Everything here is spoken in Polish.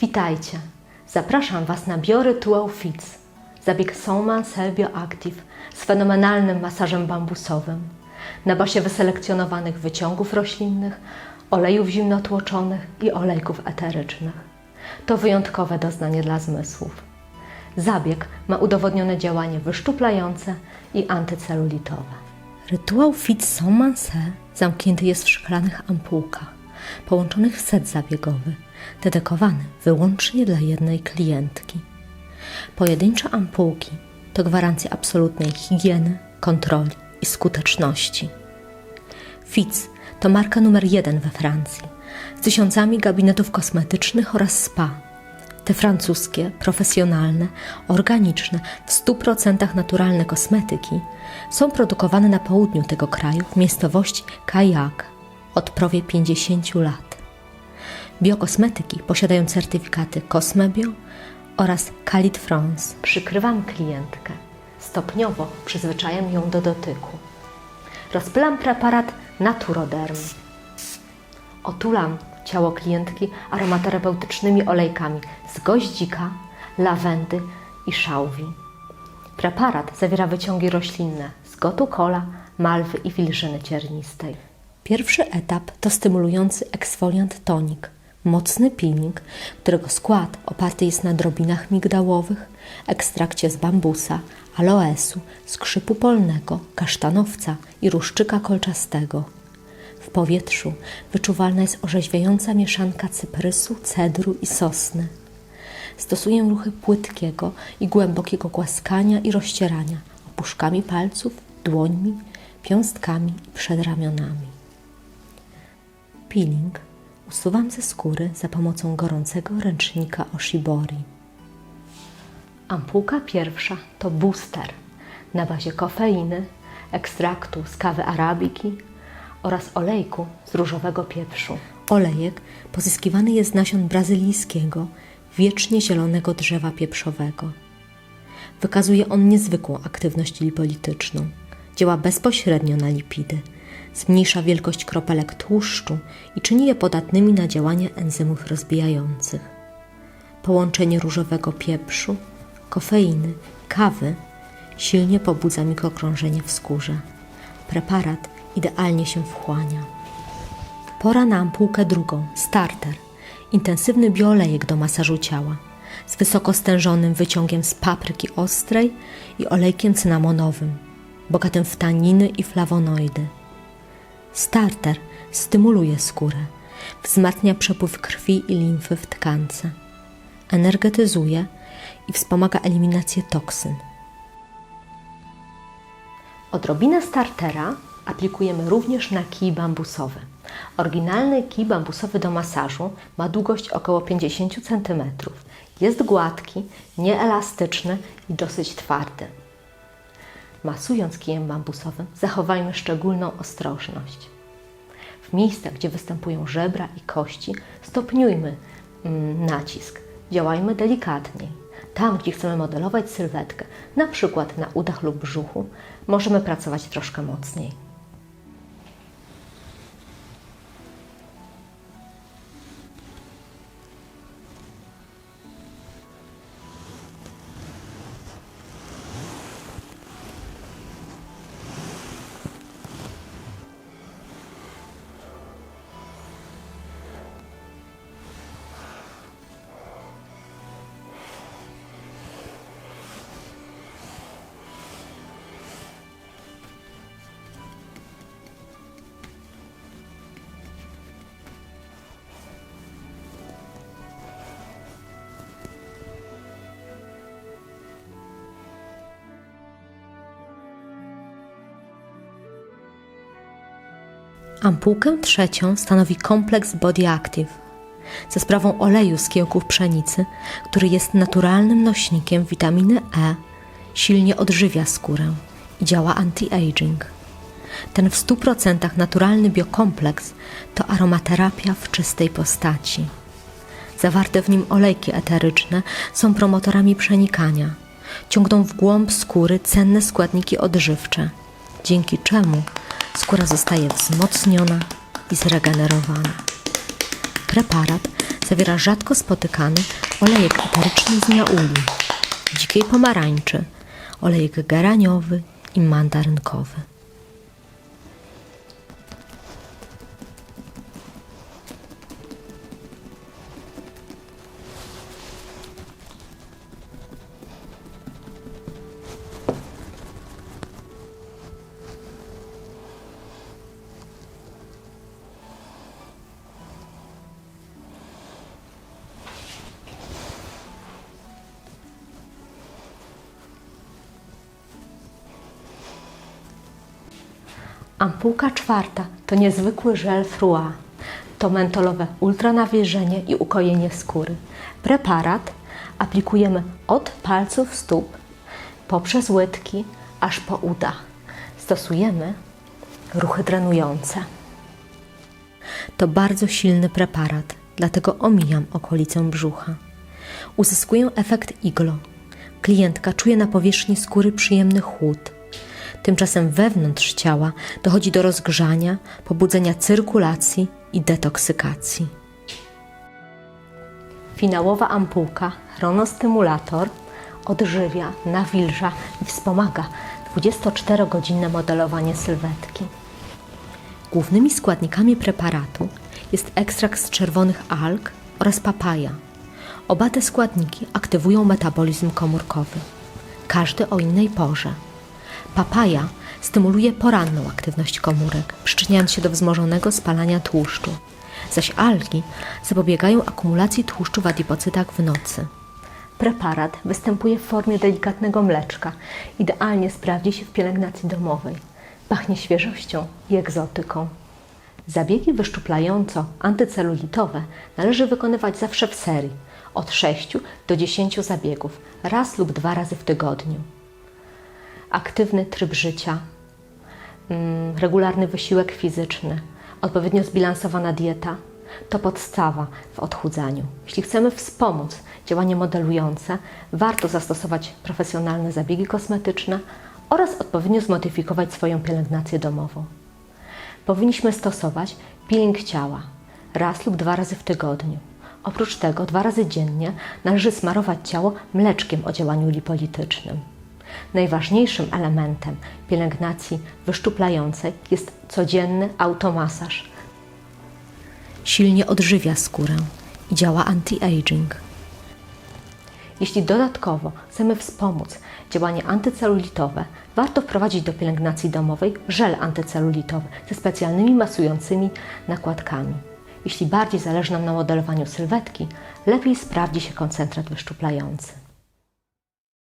Witajcie. Zapraszam Was na biorytuał FITS, zabieg Soman Cell Bioactive z fenomenalnym masażem bambusowym na bazie wyselekcjonowanych wyciągów roślinnych, olejów zimnotłoczonych i olejków eterycznych. To wyjątkowe doznanie dla zmysłów. Zabieg ma udowodnione działanie wyszczuplające i antycelulitowe. Rytuał Fit Somanse zamknięty jest w szklanych ampułkach, połączonych w set zabiegowy, dedykowany wyłącznie dla jednej klientki. Pojedyncze ampułki to gwarancja absolutnej higieny, kontroli i skuteczności. Fitz to marka numer jeden we Francji, z tysiącami gabinetów kosmetycznych oraz spa. Te francuskie, profesjonalne, organiczne, w 100% naturalne kosmetyki są produkowane na południu tego kraju w miejscowości Kayak od prawie 50 lat. Biokosmetyki posiadają certyfikaty Cosmebio oraz Calit France. Przykrywam klientkę. Stopniowo przyzwyczajam ją do dotyku. Rozpylam preparat Naturoderm. Otulam ciało klientki aromaterapeutycznymi olejkami z goździka, lawendy i szałwi. Preparat zawiera wyciągi roślinne z gotukola, malwy i wilżyny ciernistej. Pierwszy etap to stymulujący eksfoliant tonik, mocny peeling, którego skład oparty jest na drobinach migdałowych, ekstrakcie z bambusa, aloesu, skrzypu polnego, kasztanowca i ruszczyka kolczastego. W powietrzu wyczuwalna jest orzeźwiająca mieszanka cyprysu, cedru i sosny. Stosuję ruchy płytkiego i głębokiego głaskania i rozcierania opuszkami palców, dłońmi, piąstkami i przedramionami. Peeling usuwam ze skóry za pomocą gorącego ręcznika Oshibori. Ampułka pierwsza to booster na bazie kofeiny, ekstraktu z kawy arabiki oraz olejku z różowego pieprzu. Olejek pozyskiwany jest z nasion brazylijskiego, wiecznie zielonego drzewa pieprzowego. Wykazuje on niezwykłą aktywność lipolityczną. Działa bezpośrednio na lipidy, zmniejsza wielkość kropelek tłuszczu i czyni je podatnymi na działanie enzymów rozbijających. Połączenie różowego pieprzu, kofeiny, kawy silnie pobudza mikrokrążenie w skórze. Preparat idealnie się wchłania. Pora na ampułkę drugą, starter, intensywny bioolejek do masażu ciała z wysoko stężonym wyciągiem z papryki ostrej i olejkiem cynamonowym, bogatym w taniny i flawonoidy. Starter stymuluje skórę, wzmacnia przepływ krwi i limfy w tkance, energetyzuje i wspomaga eliminację toksyn. Odrobinę startera aplikujemy również na kij bambusowy. Oryginalny kij bambusowy do masażu ma długość około 50 cm. Jest gładki, nieelastyczny i dosyć twardy. Masując kijem bambusowym, zachowajmy szczególną ostrożność. W miejscach, gdzie występują żebra i kości, stopniujmy mm, nacisk. Działajmy delikatniej. Tam, gdzie chcemy modelować sylwetkę, na przykład na udach lub brzuchu, możemy pracować troszkę mocniej. Ampułkę trzecią stanowi kompleks Body Active ze sprawą oleju z kiełków pszenicy, który jest naturalnym nośnikiem witaminy E, silnie odżywia skórę i działa anti-aging. Ten w 100% naturalny biokompleks to aromaterapia w czystej postaci. Zawarte w nim olejki eteryczne są promotorami przenikania. Ciągną w głąb skóry cenne składniki odżywcze, dzięki czemu skóra zostaje wzmocniona i zregenerowana. Preparat zawiera rzadko spotykany olejek eteryczny z niauli, dzikiej pomarańczy, olejek geraniowy i mandarynkowy. Ampułka czwarta to niezwykły żel frua. To mentolowe ultranawilżenie i ukojenie skóry. Preparat aplikujemy od palców stóp poprzez łydki aż po uda. Stosujemy ruchy trenujące. To bardzo silny preparat, dlatego omijam okolicę brzucha. Uzyskuję efekt iglo. Klientka czuje na powierzchni skóry przyjemny chłód. Tymczasem wewnątrz ciała dochodzi do rozgrzania, pobudzenia cyrkulacji i detoksykacji. Finałowa ampułka chronostymulator odżywia, nawilża i wspomaga 24-godzinne modelowanie sylwetki. Głównymi składnikami preparatu jest ekstrakt z czerwonych alg oraz papaja. Oba te składniki aktywują metabolizm komórkowy, każdy o innej porze. Papaja stymuluje poranną aktywność komórek, przyczyniając się do wzmożonego spalania tłuszczu, zaś algi zapobiegają akumulacji tłuszczu w adipocytach w nocy. Preparat występuje w formie delikatnego mleczka. Idealnie sprawdzi się w pielęgnacji domowej. Pachnie świeżością i egzotyką. Zabiegi wyszczuplająco-antycelulitowe należy wykonywać zawsze w serii od 6 do 10 zabiegów, raz lub dwa razy w tygodniu. Aktywny tryb życia, mm, regularny wysiłek fizyczny, odpowiednio zbilansowana dieta to podstawa w odchudzaniu. Jeśli chcemy wspomóc działanie modelujące, warto zastosować profesjonalne zabiegi kosmetyczne oraz odpowiednio zmodyfikować swoją pielęgnację domową. Powinniśmy stosować peeling ciała raz lub dwa razy w tygodniu. Oprócz tego dwa razy dziennie należy smarować ciało mleczkiem o działaniu lipolitycznym. Najważniejszym elementem pielęgnacji wyszczuplającej jest codzienny automasaż. Silnie odżywia skórę i działa anti-aging. Jeśli dodatkowo chcemy wspomóc działanie antycelulitowe, warto wprowadzić do pielęgnacji domowej żel antycelulitowy ze specjalnymi masującymi nakładkami. Jeśli bardziej zależy nam na modelowaniu sylwetki, lepiej sprawdzi się koncentrat wyszczuplający.